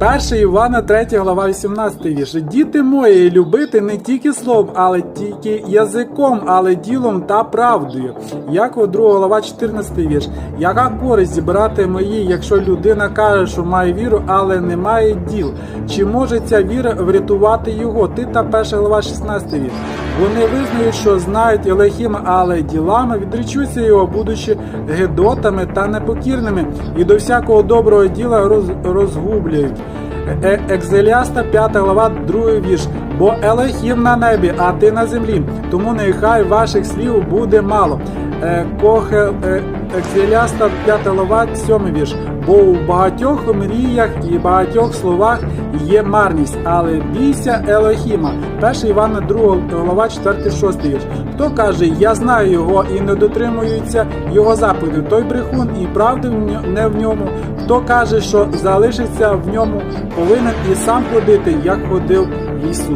1 Івана 3 глава 18 вірш. Діти мої, любити не тільки словом, але тільки язиком, але ділом та правдою. Якова 2 глава 14 вірш. Яка користь, брати мої, якщо людина каже, що має віру, але не має діл? Чи може ця віра врятувати його? Тита 1 глава 16 вірш. Вони визнають, що знають Елохіма, але ділами відречуться його, будучи гедотами та непокірними, і до всякого доброго діла роз, розгублюють. Е- Екзеліаста 5 глава 2 вірш. Бо Елохім на небі, а ти на землі. Тому нехай ваших слів буде мало. Е, Кохе е, Екзеліаста 5 глава 7 вірш. Бо у багатьох мріях і багатьох словах є марність, але бійся Елохіма. 1 Івана 2 глава 4 6 вірш. Хто каже, я знаю його і не дотримується його заповідей, той брехун і правди не в ньому. Хто каже, що залишиться в ньому, повинен і сам ходити, як ходив Ісус.